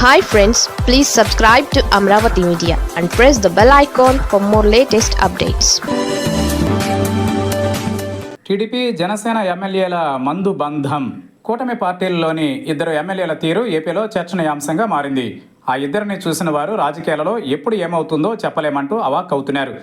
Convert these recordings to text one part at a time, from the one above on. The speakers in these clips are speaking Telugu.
Hi friends please subscribe to Amaravati media and press the bell icon for more latest updates TDP Janasena ఎమ్మెల్యేల మందు బంధం. కూటమి పార్టీల్లోని ఇద్దరు ఎమ్మెల్యేల తీరు ఏపీలో చర్చనీయాంశంగా మారింది. ఆ ఇద్దరిని చూసిన వారు రాజకీయాలలో ఎప్పుడు ఏమవుతుందో చెప్పలేమంటూ అవాక్ అవుతున్నారు.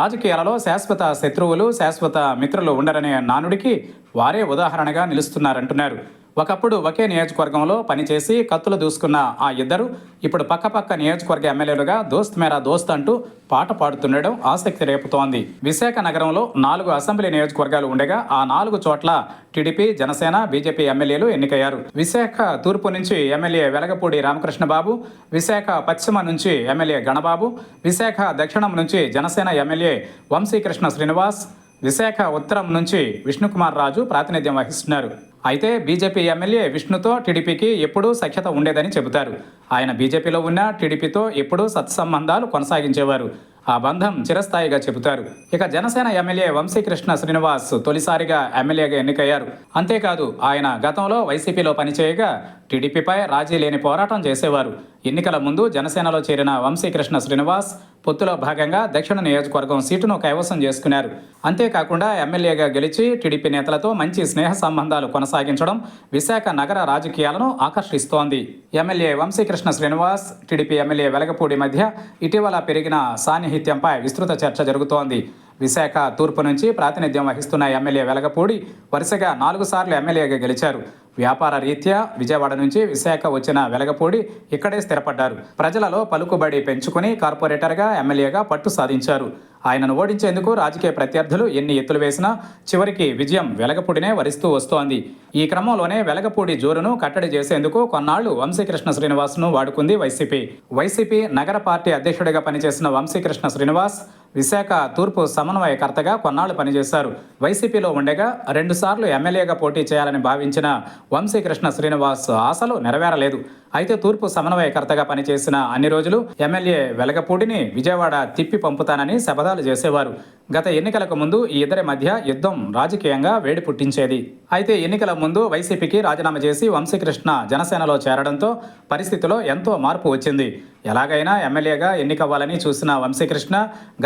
రాజకీయాలలో శాశ్వత శత్రువులు శాశ్వత మిత్రులు ఉండరనే నానుడికి వారే ఉదాహరణగా నిలుస్తున్నారంటున్నారు. ఒకప్పుడు ఒకే నియోజకవర్గంలో పనిచేసి కత్తులు దూసుకున్న ఆ ఇద్దరు ఇప్పుడు పక్కపక్క నియోజకవర్గ ఎమ్మెల్యేలుగా దోస్త్ మేరా దోస్త్ అంటూ పాట పాడుతుండడం ఆసక్తి రేపుతోంది. విశాఖ నగరంలో నాలుగు అసెంబ్లీ నియోజకవర్గాలు ఉండగా ఆ నాలుగు చోట్ల టీడీపీ జనసేన బీజేపీ ఎమ్మెల్యేలు ఎన్నికయ్యారు. విశాఖ తూర్పు నుంచి ఎమ్మెల్యే వెలగపూడి రామకృష్ణబాబు విశాఖ పశ్చిమ నుంచి ఎమ్మెల్యే గణబాబు విశాఖ దక్షిణం నుంచి జనసేన ఎమ్మెల్యే వంశీకృష్ణ శ్రీనివాస్ విశాఖ ఉత్తరం నుంచి విష్ణుకుమార్ రాజు ప్రాతినిధ్యం వహిస్తున్నారు. అయితే బీజేపీ ఎమ్మెల్యే విష్ణుతో టీడీపీకి ఎప్పుడూ సఖ్యత ఉండేదని చెబుతారు. ఆయన బీజేపీలో ఉన్న టీడీపీతో ఎప్పుడూ సత్సంబంధాలు కొనసాగించేవారు. ఆ బంధం చిరస్థాయిగా చెబుతారు. ఇక జనసేన ఎమ్మెల్యే వంశీకృష్ణ శ్రీనివాస్ తొలిసారిగా ఎమ్మెల్యేగా ఎన్నికయ్యారు. అంతేకాదు ఆయన గతంలో వైసీపీలో పనిచేయగా టీడీపీపై రాజీ లేని పోరాటం చేసేవారు. ఎన్నికల ముందు జనసేనలో చేరిన వంశీకృష్ణ శ్రీనివాస్ పొత్తులో భాగంగా దక్షిణ నియోజకవర్గం సీటును కైవసం చేసుకున్నారు. అంతేకాకుండా ఎమ్మెల్యేగా గెలిచి టీడీపీ నేతలతో మంచి స్నేహ సంబంధాలు కొనసాగించడం విశాఖ నగర రాజకీయాలను ఆకర్షిస్తోంది. MLA Vamsikrishna Srinivas TDP MLA Velagapudi మధ్య ఇటీవల పెరిగిన సాన్నిహిత్యంపై విస్తృత చర్చ జరుగుతోంది. విశాఖ తూర్పు నుంచి ప్రాతినిధ్యం వహిస్తున్న ఎమ్మెల్యే వెలగపూడి వరుసగా నాలుగు సార్లు ఎమ్మెల్యేగా గెలిచారు. వ్యాపార రీత్యా విజయవాడ నుంచి విశాఖ వచ్చిన వెలగపూడి ఇక్కడే స్థిరపడ్డారు. ప్రజలలో పలుకుబడి పెంచుకుని కార్పొరేటర్గా ఎమ్మెల్యేగా పట్టు సాధించారు. ఆయనను ఓడించేందుకు రాజకీయ ప్రత్యర్థులు ఎన్ని ఎత్తులు వేసినా చివరికి విజయం వెలగపూడినే వరిస్తూ వస్తోంది. ఈ క్రమంలోనే వెలగపూడి జోరును కట్టడి చేసేందుకు కొన్నాళ్ళు వంశీకృష్ణ శ్రీనివాస్ను వాడుకుంది వైసీపీ. వైసీపీ నగర పార్టీ అధ్యక్షుడిగా పనిచేసిన వంశీకృష్ణ శ్రీనివాస్ విశాఖ తూర్పు సమన్వయకర్తగా కొన్నాళ్ళు పనిచేశారు. వైసీపీలో ఉండగా రెండుసార్లు ఎమ్మెల్యేగా పోటీ చేయాలని భావించిన వంశీకృష్ణ శ్రీనివాస్ ఆశలు నెరవేరలేదు. అయితే తూర్పు సమన్వయకర్తగా పనిచేసిన అన్ని రోజులు ఎమ్మెల్యే వెలగపూడిని విజయవాడ తిప్పి పంపుతానని శపథాలు చేసేవారు. గత ఎన్నికలకు ముందు ఈ ఇద్దరి మధ్య యుద్ధం రాజకీయంగా వేడి పుట్టించేది. అయితే ఎన్నికల ముందు వైసీపీకి రాజీనామా చేసి వంశీకృష్ణ జనసేనలో చేరడంతో పరిస్థితిలో ఎంతో మార్పు వచ్చింది. ఎలాగైనా ఎమ్మెల్యేగా ఎన్నికవ్వాలని చూసిన వంశీకృష్ణ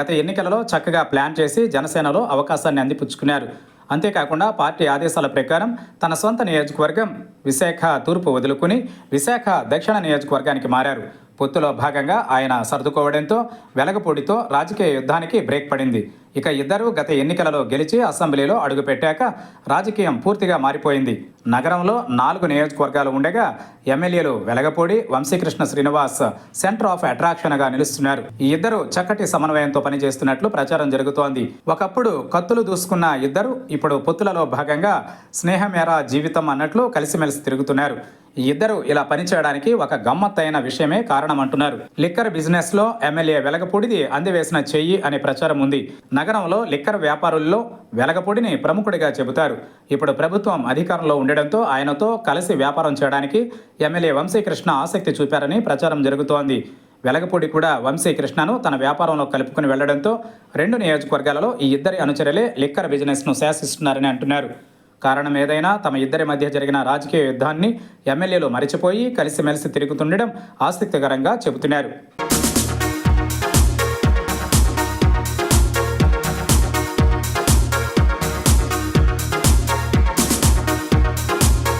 గత ఎన్నికలలో చక్కగా ప్లాన్ చేసి జనసేనలో అవకాశాన్ని అందిపుచ్చుకున్నారు. అంతేకాకుండా పార్టీ ఆదేశాల ప్రకారం తన సొంత నియోజకవర్గం విశాఖ తూర్పు వదులుకుని విశాఖ దక్షిణ నియోజకవర్గానికి మారారు. పొత్తులో భాగంగా ఆయన సర్దుకోవడంతో వెలగపూడితో రాజకీయ యుద్ధానికి బ్రేక్ పడింది. ఇక ఇద్దరు గత ఎన్నికలలో గెలిచి అసెంబ్లీలో అడుగుపెట్టాక రాజకీయం పూర్తిగా మారిపోయింది. నగరంలో నాలుగు నియోజకవర్గాలు ఉండగా ఎమ్మెల్యేలు వెలగపూడి వంశీకృష్ణ శ్రీనివాస్ సెంటర్ ఆఫ్ అట్రాక్షన్గా నిలుస్తున్నారు. ఈ ఇద్దరు చక్కటి సమన్వయంతో పనిచేస్తున్నట్లు ప్రచారం జరుగుతోంది. ఒకప్పుడు కత్తులు దూసుకున్న ఇద్దరు ఇప్పుడు పొత్తులలో భాగంగా స్నేహమేరా జీవితం అన్నట్లు కలిసిమెలిసి తిరుగుతున్నారు. ఈ ఇద్దరు ఇలా పనిచేయడానికి ఒక గమ్మత్తైన విషయమే కారణమంటున్నారు. లిక్కర్ బిజినెస్లో ఎమ్మెల్యే వెలగపూడిది అందివేసిన చెయ్యి అనే ప్రచారం ఉంది. నగరంలో లిక్కర్ వ్యాపారుల్లో వెలగపొడిని ప్రముఖుడిగా చెబుతారు. ఇప్పుడు ప్రభుత్వం అధికారంలో ఉండడంతో ఆయనతో కలిసి వ్యాపారం చేయడానికి ఎమ్మెల్యే వంశీకృష్ణ ఆసక్తి చూపారని ప్రచారం జరుగుతోంది. వెలగపూడి కూడా వంశీకృష్ణను తన వ్యాపారంలో కలుపుకుని వెళ్ళడంతో రెండు నియోజకవర్గాలలో ఈ ఇద్దరి అనుచరులే లిక్కర్ బిజినెస్ను శాసిస్తున్నారని అంటున్నారు. కారణం ఏదైనా తమ ఇద్దరి మధ్య జరిగిన రాజకీయ యుద్ధాన్ని ఎమ్మెల్యేలు మరిచిపోయి కలిసిమెలిసి తిరుగుతుండడం ఆసక్తికరంగా చెబుతున్నారు.